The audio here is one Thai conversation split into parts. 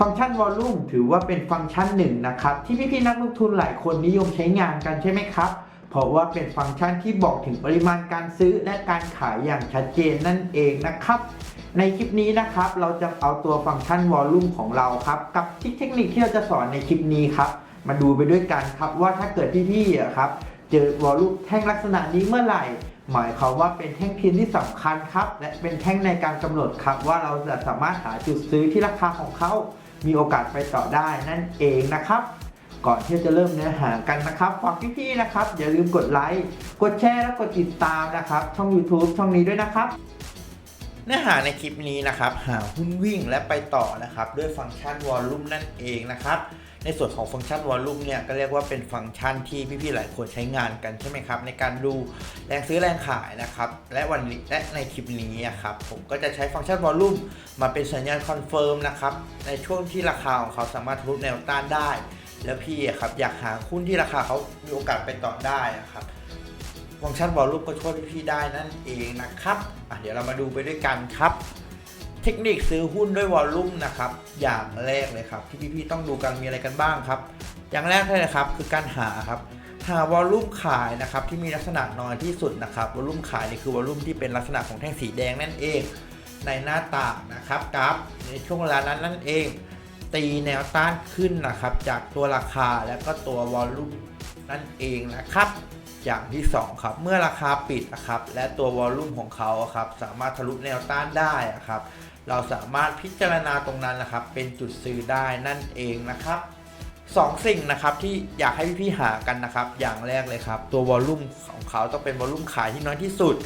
ฟังก์ชันวอลลุ่มถือว่าเป็นฟังก์ชันหนึ่งนะครับ ที่พี่ๆนักลงทุนหลายคนนิยมใช้งานกันใช่ไหมครับ เพราะว่าเป็นฟังก์ชันที่บอกถึงปริมาณการซื้อและการขายอย่างชัดเจนนั่นเองนะครับ ในคลิปนี้นะครับ เราจะเอาตัวฟังก์ชันวอลลุ่มของเราครับ กับทิคเทคนิคที่เราจะสอนในคลิปนี้ครับ มาดูไปด้วยกันครับว่าถ้าเกิดพี่ๆอะครับเจอวอลลุ่มแท่งลักษณะนี้เมื่อไหร่หมายความว่าเป็นแท่งเทีนที่สำคัญครับ และเป็นแท่งในการกำหนดครับ ว่าเราจะสามารถหาจุดซื้อที่ราคาของเขา มีโอกาสไปต่อได้นั่นเองนะครับ ก่อนที่จะเริ่มเนื้อหากันนะครับฝากพี่ๆนะครับ อย่าลืมกดไลค์กดแชร์และกดติดตามนะครับ ช่อง YouTube ช่องนี้ด้วยนะครับ เนื้อหาในคลิปนี้นะครับ หาหุ้นวิ่งและไปต่อนะครับ ด้วยฟังก์ชันวอลลุ่มนั่นเองนะครับ ในส่วนของฟังก์ชันวอลลุ่มเนี่ยก็เรียกว่าเป็นฟังก์ชันที่พี่ๆหลายคนใช้งานกันใช่ไหมครับ ในการดูแรงซื้อแรงขายนะครับ และวันนี้และในคลิปนี้ครับผมก็จะใช้ฟังก์ชันวอลลุ่มมาเป็นสัญญาณคอนเฟิร์มนะครับในช่วงที่ราคาของเขาสามารถทะลุแนวต้านได้ แล้วพี่ครับอยากหาหุ้นที่ราคาเขามีโอกาสไปต่อได้อะครับ ฟังก์ชันวอลลุ่มก็ช่วยพี่ได้นั่นเองนะครับเดี๋ยวเรามาดูไปด้วยกันครับ เทคนิคซื้อหุ้นด้วยวอลลุ่มนะครับ อย่างแรกเลยครับ ที่พี่ๆต้องดูกันมีอะไรกันบ้างครับ อย่างแรกเลยนะครับคือการหาครับหาวอลลุ่มขายนะครับที่มีลักษณะน้อยที่สุดนะครับวอลลุ่มขายนี่คือวอลลุ่มที่เป็นลักษณะของแท่งสีแดงนั่นเอง ในหน้าต่างนะครับกราฟในช่วงเวลานั้นนั่นเอง ตีแนวต้านขึ้นนะครับจากตัวราคาและก็ตัววอลลุ่มนั่นเองนะครับ อย่างที่2ครับเมื่อราคาปิดนะครับและตัววอลลุ่มของเขาครับสามารถทะลุแนวต้านได้อะครับเราสามารถพิจารณาตรงนั้นนะครับ เป็นจุดซื้อได้นั่นเองนะครับสองสิ่งนะครับที่อยากให้พี่ๆหากันนะครับ อย่างแรกเลยครับ ตัววอลลุ่มของเขาต้องเป็นวอลลุ่มขายที่น้อยที่สุด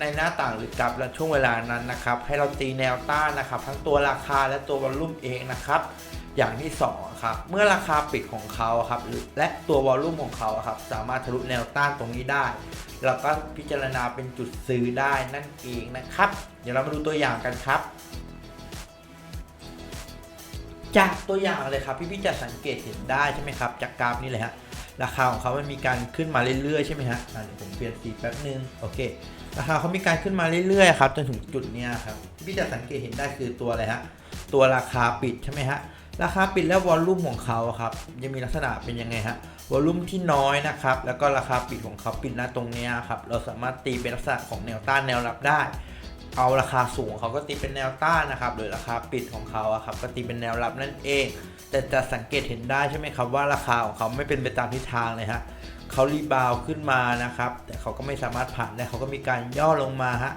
ในหน้าต่างหรือกราฟและช่วงเวลานั้นนะครับ ให้เราตีแนวต้านนะครับ ทั้งตัวราคาและตัววอลลุ่มเองนะครับ อย่างที่2ครับเมื่อราคาปิดของเขาครับและตัววอลลุ่มของเขาครับสามารถทะลุแนวต้านตรงนี้ได้ เราก็พิจารณาเป็นจุดซื้อได้นั่นเองนะครับ เดี๋ยวเรามาดูตัวอย่างกันครับจากตัวอย่างเลยครับพี่พี่จะสังเกตเห็นได้ใช่ไหมครับ จากกราฟนี้เลยฮะราคาของเขามันมีการขึ้นมาเรื่อยๆใช่ไหมฮะอะเดี๋ยวผมเปลี่ยนสีแป๊บนึงโอเค ราคาเขามีการขึ้นมาเรื่อยๆครับจนถึงจุดเนี้ยครับพี่จะสังเกตเห็นได้คือตัวอะไรฮะตัวราคาปิดใช่ไหมฮะราคาปิดแล้ววอลลุ่มของเขาครับจะมีลักษณะเป็นยังไงฮะวอลลุ่มที่น้อยนะครับแล้วก็ราคาปิดของเขาปิดน้าตรงเนี้ยครับเราสามารถตีเป็นลักษณะของแนวต้านแนวรับได้ เอาราคาสูงเขาก็ตีเป็นแนวต้านนะครับหรือราคาปิดของเขาอะครับก็ตีเป็นแนวรับนั่นเอง แต่จะสังเกตเห็นได้ใช่ไหมครับว่าราคาของเขาไม่เป็นไปตามทิศทางเลยฮะ เขารีบาวขึ้นมานะครับ แต่เขาก็ไม่สามารถผ่านได้เขาก็มีการย่อลงมาฮะ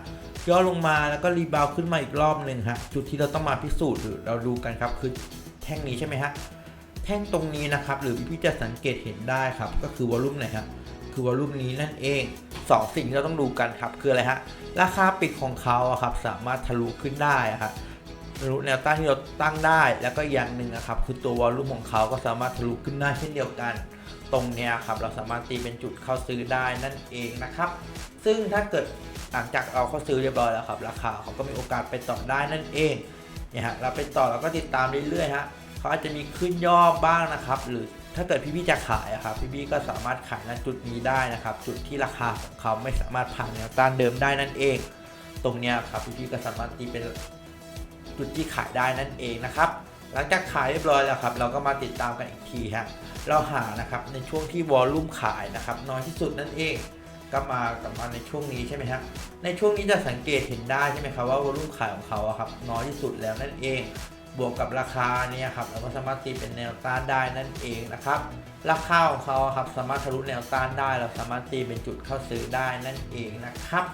ย่อลงมาแล้วก็รีบาวขึ้นมาอีกรอบหนึ่งฮะจุดที่เราต้องมาพิสูจน์หรือเราดูกันครับคือแท่งนี้ใช่ไหมฮะแท่งตรงนี้นะครับ หรือพี่จะสังเกตเห็นได้ครับ ก็คือวอลลุ่มไหนฮะคือวอลลุ่มนี้นั่นเองสองสิ่งที่เราต้องดูกันครับ คืออะไรฮะราคาปิดของเขาครับ สามารถทะลุขึ้นได้ครับทะลุแนวต้านที่เราตั้งได้ แล้วก็อย่างหนึ่งนะครับ คือตัววอลลุ่มของเขาก็สามารถทะลุขึ้นได้เช่นเดียวกัน ตรงเนี้ยครับเราสามารถตีเป็นจุดเข้าซื้อได้นั่นเองนะครับ ซึ่งถ้าเกิดหลังจากเราเข้าซื้อเรียบร้อยแล้วครับราคาเขาก็มีโอกาสไปต่อได้นั่นเองเนี่ยฮะเราไปต่อเราก็ติดตามเรื่อยๆฮะเขาอาจจะมีขึ้นย่อบ้างนะครับ หรือถ้าเกิดพี่ๆจะขายครับพี่ๆก็สามารถขายณจุดนี้ได้นะครับ จุดที่ราคาของเขาไม่สามารถผ่านแนวต้านเดิมได้นั่นเอง ตรงเนี้ยครับพี่ๆก็สามารถตีเป็นจุดที่ขายได้นั่นเองนะครับ หลังจากขายเรียบร้อยแล้วครับ เราก็มาติดตามกันอีกทีฮะเราหานะครับในช่วงที่วอลลุ่มขายนะครับน้อยที่สุดนั่นเองก็มากลับมาในช่วงนี้ใช่ไหมฮะในช่วงนี้จะสังเกตเห็นได้ใช่ไหมครับว่าวอลลุ่มขายของเขาครับน้อยที่สุดแล้วนั่นเอง บวกกับราคาเนี่ยครับเราก็สามารถตีเป็นแนวต้านได้นั่นเองนะครับราคาของเขาครับสามารถทะลุแนวต้านได้ เราสามารถตีเป็นจุดเข้าซื้อได้นั่นเองนะครับ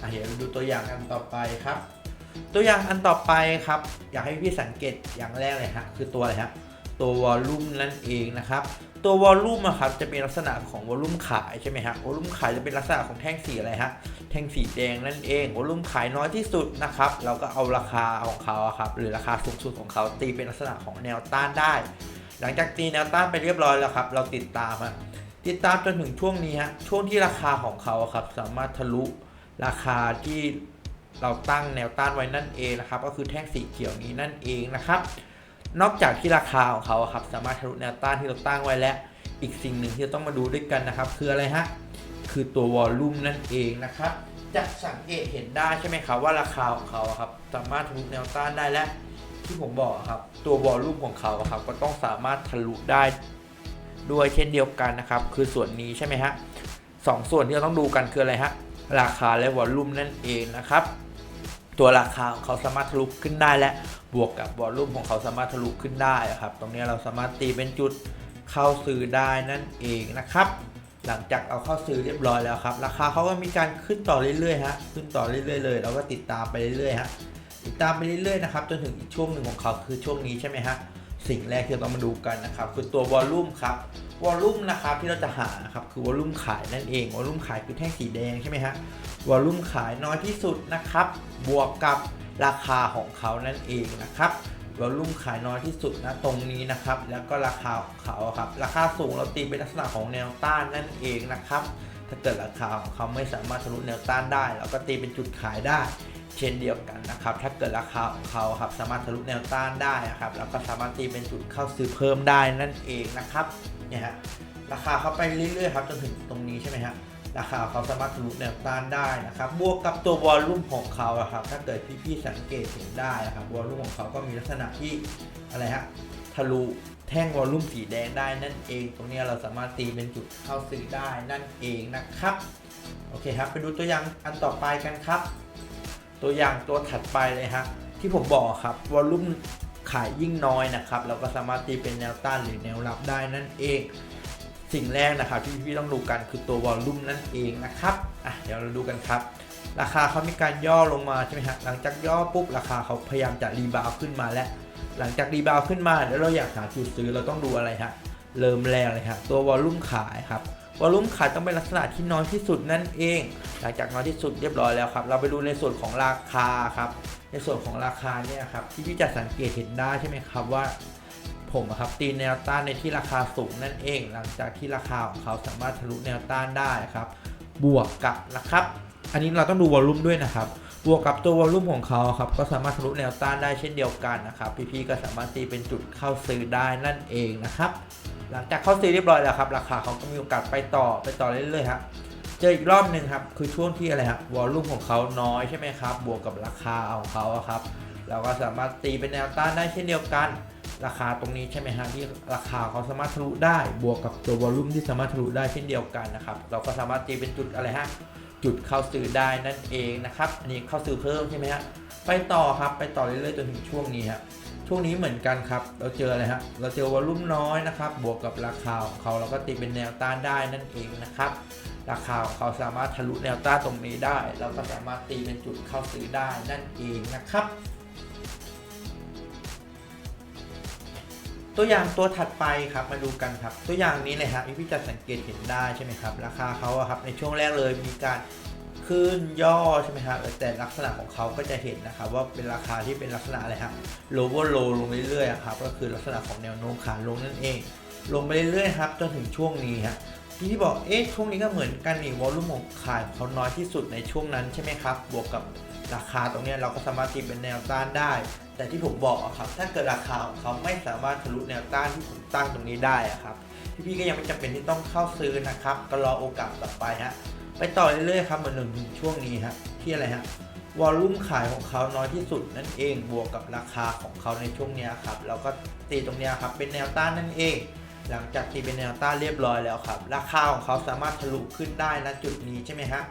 อะเดี๋ยวเราดูตัวอย่างกันต่อไปครับ ตัวอย่างอันต่อไปครับ อยากให้พี่สังเกตอย่างแรกเลยฮะคือตัวอะไรฮะตัววอลลุ่มนั่นเองนะครับ ตัววอลลุ่มอะครับจะเป็นลักษณะของวอลลุ่มขายใช่ไหมฮะวอลลุ่มขายจะเป็นลักษณะของแท่งสีอะไรฮะแท่งสีแดงนั่นเองวอลลุ่มขายน้อยที่สุดนะครับเราก็เอาราคาของเขาครับหรือราคาสูงสุดของเขาตีเป็นลักษณะของแนวต้านได้ หลังจากตีแนวต้านไปเรียบร้อยแล้วครับ เราติดตามฮะติดตามจนถึงช่วงนี้ฮะช่วงที่ราคาของเขาครับสามารถทะลุราคาที่ เราตั้งแนวต้านไว้นั่นเองนะครับ ก็คือแท่งสีเขียวนี้นั่นเองนะครับ นอกจากที่ราคาของเขาครับสามารถทะลุแนวต้านที่เราตั้งไว้แล้ว อีกสิ่งหนึ่งที่เราต้องมาดูด้วยกันนะครับ คืออะไรฮะ คือตัววอลลุ่มนั่นเองนะครับ จะสังเกตเห็นได้ใช่ไหมครับว่าราคาของเขาครับสามารถทะลุแนวต้านได้และที่ผมบอกครับ ตัววอลลุ่มของเขาครับก็ต้องสามารถทะลุได้ด้วยเช่นเดียวกันนะครับ คือส่วนนี้ใช่ไหมฮะสองส่วนที่เราต้องดูกันคืออะไรฮะราคาและวอลลุ่มนั่นเองนะครับ ตัวราคาของเขาสามารถทะลุขึ้นได้และบวกกับวอลลุ่มของเขาสามารถทะลุขึ้นได้ครับ ตรงนี้เราสามารถตีเป็นจุดเข้าซื้อได้นั่นเองนะครับ หลังจากเอาเข้าซื้อเรียบร้อยแล้วครับ ราคาเขาก็มีการขึ้นต่อเรื่อยๆฮะขึ้นต่อเรื่อยๆเลยเราก็ติดตามไปเรื่อยๆฮะติดตามไปเรื่อยๆนะครับจนถึงอีกช่วงหนึ่งของเขาคือช่วงนี้ใช่ไหมฮะสิ่งแรกที่เราต้องมาดูกันนะครับคือตัววอลลุ่มครับวอลลุ่มนะครับที่เราจะหานะครับคือวอลลุ่มขายนั่นเองวอลลุ่มขายคือแท่งสีแดงใช่ไหมฮะ วอลุ่มขายน้อยที่สุดนะครับ บวกกับราคาของเขานั่นเองนะครับวอลลุ่มขายน้อยที่สุดนะตรงนี้นะครับ แล้วก็ราคาของเขาครับ ราคาสูงเราตีเป็นลักษณะของแนวต้านนั่นเองนะครับ ถ้าเกิดราคาของเขาไม่สามารถทะลุแนวต้านได้ เราก็ตีเป็นจุดขายได้ เช่นเดียวกันนะครับ ถ้าเกิดราคาของเขาครับสามารถทะลุแนวต้านได้นะครับเราก็สามารถตีเป็นจุดเข้าซื้อเพิ่มได้นั่นเองนะครับเนี่ยฮะราคาเขาไปเรื่อยๆครับจนถึงตรงนี้ใช่ไหมฮะ ราคาเขาสามารถทะลุแนวต้านได้นะครับบวกกับตัววอลลุ่มของเขาอะครับถ้าเกิดพี่ๆสังเกตเห็นได้นะครับวอลลุ่มของเขาก็มีลักษณะที่อะไรฮะทะลุแท่งวอลลุ่มสีแดงได้นั่นเอง ตรงนี้เราสามารถตีเป็นจุดเข้าซื้อได้นั่นเองนะครับโอเคครับ ไปดูตัวอย่างอันต่อไปกันครับ ตัวอย่างตัวถัดไปเลยฮะที่ผมบอกครับวอลลุ่มขายยิ่งน้อยนะครับ เราก็สามารถตีเป็นแนวต้านหรือแนวรับได้นั่นเอง สิ่งแรกนะครับที่พี่ต้องดูกันคือตัววอลลุ่มนั่นเองนะครับอะเดี๋ยวเราดูกันครับ ราคาเขามีการย่อลงมาใช่ไหมฮะหลังจากย่อปุ๊บราคาเขาพยายามจะรีบาวขึ้นมาแล้ว หลังจากรีบาวขึ้นมาแล้วเราอยากหาจุดซื้อเราต้องดูอะไรฮะเริ่มแรกเลยฮะตัววอลลุ่มขายครับวอลลุ่มขายต้องเป็นลักษณะที่น้อยที่สุดนั่นเอง หลังจากน้อยที่สุดเรียบร้อยแล้วครับ เราไปดูในส่วนของราคาครับ ในส่วนของราคาเนี่ยครับที่พี่จะสังเกตเห็นได้ใช่ไหมครับว่า ผมครับตีแนวต้านในที่ราคาสูงนั่นเอง หลังจากที่ราคาของเขาสามารถทะลุแนวต้านได้ครับ บวกกับนะครับ อันนี้เราต้องดูวอลลุ่มด้วยนะครับ บวกกับตัววอลลุ่มของเขาครับก็สามารถทะลุแนวต้านได้เช่นเดียวกันนะครับพี่ๆก็สามารถตีเป็นจุดเข้าซื้อได้นั่นเองนะครับหลังจากเข้าซื้อเรียบร้อยแล้วครับ ราคาเขาก็มีโอกาสไปต่อไปต่อเรื่อยๆครับเจออีกรอบหนึ่งครับคือช่วงที่อะไรครับวอลลุ่มของเขาน้อยใช่ไหมครับ บวกกับราคาของเขาครับเราก็สามารถตีเป็นแนวต้านได้เช่นเดียวกัน ราคาตรงนี้ใช่ไหมฮะที่ราคาเขาสามารถทะลุได้บวกกับตัววอลลุ่มที่สามารถทะลุได้เช่นเดียวกันนะครับเราก็สามารถตีเป็นจุดอะไรฮะจุดเข้าซื้อได้นั่นเองนะครับอันนี้เข้าซื้อเพิ่มใช่ไหมฮะไปต่อครับไปต่อเรื่อยๆจนถึงช่วงนี้ฮะช่วงนี้เหมือนกันครับ เราเจออะไรฮะเราเจอวอลลุ่มน้อยนะครับ บวกกับราคาของเขาเราก็ตีเป็นแนวต้านได้นั่นเองนะครับราคาของเขาสามารถทะลุแนวต้านตรงนี้ได้ เราก็สามารถตีเป็นจุดเข้าซื้อได้นั่นเองนะครับ ตัวอย่างตัวถัดไปครับมาดูกันครับ ตัวอย่างนี้เลยฮะพี่จะสังเกตเห็นได้ใช่ไหมครับ ราคาเขาครับในช่วงแรกเลยมีการขึ้นย่อใช่ไหมครับแต่ลักษณะของเขาก็จะเห็นนะครับว่าเป็นราคาที่เป็นลักษณะอะไรฮะ lower low ลงเรื่อยๆครับก็คือลักษณะของแนวโน้มขาลงนั่นเอง ลงไปเรื่อยๆครับจนถึงช่วงนี้ฮะที่ที่บอกเอ๊ะช่วงนี้ก็เหมือนกันนี่วอลลุ่มของขายเขาน้อยที่สุดในช่วงนั้นใช่ไหมครับ บวกกับราคาตรงนี้เราก็สามารถตีเป็นแนวต้านได้ แต่ที่ผมบอกอะครับ ถ้าเกิดราคาของเขาไม่สามารถทะลุแนวต้านที่ผมตั้งตรงนี้ได้อะครับ พี่ๆก็ยังไม่จำเป็นที่ต้องเข้าซื้อนะครับ ก็รอโอกาสต่อไปฮะ ไปต่อเรื่อยๆครับเหมือนหนึ่งถึงช่วงนี้ฮะที่อะไรฮะวอลลุ่มขายของเขาน้อยที่สุดนั่นเองบวกกับราคาของเขาในช่วงนี้ครับเราก็ตีตรงนี้ครับเป็นแนวต้านนั่นเอง หลังจากตีเป็นแนวต้านเรียบร้อยแล้วครับ ราคาของเขาสามารถทะลุขึ้นได้นะจุดนี้ใช่ไหมฮะ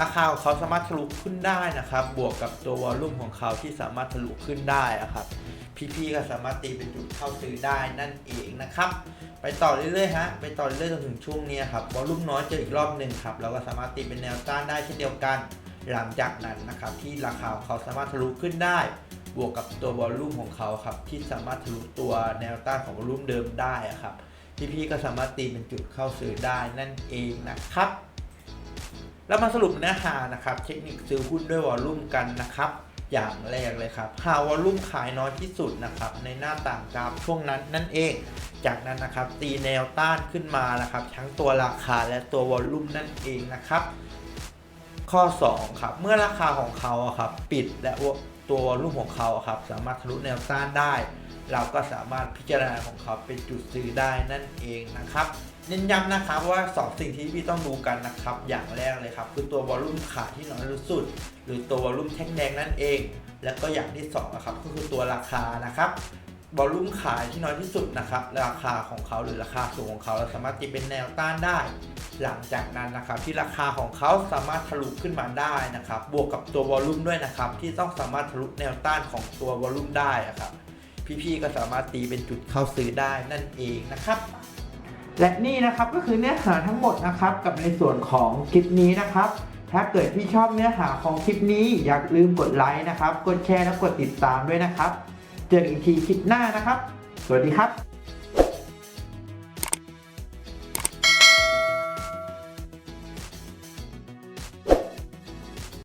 ราคาของเขาสามารถทะลุขึ้นได้นะครับ บวกกับตัววอลลุ่มของเขาที่สามารถทะลุขึ้นได้อะครับพี่ๆก็สามารถตีเป็นจุดเข้าซื้อได้นั่นเองนะครับ ไปต่อเรื่อยๆฮะไปต่อเรื่อยๆจนถึงช่วงนี้ครับวอลลุ่มน้อยเจออีกรอบหนึ่งครับเราก็สามารถตีเป็นแนวต้านได้เช่นเดียวกัน หลังจากนั้นนะครับที่ราคาของเขาสามารถทะลุขึ้นได้ บวกกับตัววอลลุ่มของเขาครับที่สามารถทะลุตัวแนวต้านของวอลลุ่มเดิมได้อะครับพี่ๆก็สามารถตีเป็นจุดเข้าซื้อได้นั่นเองนะครับ แล้วมาสรุปเนื้อหานะครับเทคนิคซื้อหุ้นด้วยวอลลุ่มกันนะครับอย่างแรกเลยครับหาวอลลุ่มขายน้อยที่สุดนะครับในหน้าต่างกราฟช่วงนั้นนั่นเอง จากนั้นนะครับตีแนวต้านขึ้นมานะครับทั้งตัวราคาและตัววอลลุ่มนั่นเองนะครับ ข้อ 2 ครับ เมื่อราคาของเขาครับปิดและตัววอลลุ่มของเขาครับสามารถทะลุแนวต้านได้ เราก็สามารถพิจารณาของเขาเป็นจุดซื้อได้นั่นเองนะครับ เน้นย้ำนะครับว่า 2 สิ่งที่พี่ต้องดูกันนะครับ อย่างแรกเลยครับ คือตัววอลลุ่มขายที่น้อยที่สุด หรือตัววอลลุ่มแท่งแดงนั่นเอง แล้วก็อย่างที่2นะครับก็คือตัวราคานะครับวอลลุ่มขายที่น้อยที่สุดนะครับ ราคาของเขาหรือราคาสูงของเขาเราสามารถตีเป็นแนวต้านได้ หลังจากนั้นนะครับ ที่ราคาของเขาสามารถทะลุขึ้นมาได้นะครับ บวกกับตัววอลลุ่มด้วยนะครับ ที่ต้องสามารถทะลุแนวต้านของตัววอลลุ่มได้อะครับพี่ๆก็สามารถตีเป็นจุดเข้าซื้อได้นั่นเองนะครับ และนี่นะครับก็คือเนื้อหาทั้งหมดนะครับกับในส่วนของคลิปนี้นะครับ ถ้าเกิดพี่ชอบเนื้อหาของคลิปนี้อย่าลืมกดไลค์นะครับ กดแชร์และกดติดตามด้วยนะครับ เจอกันอีกทีคลิปหน้านะครับ สวัสดีครับ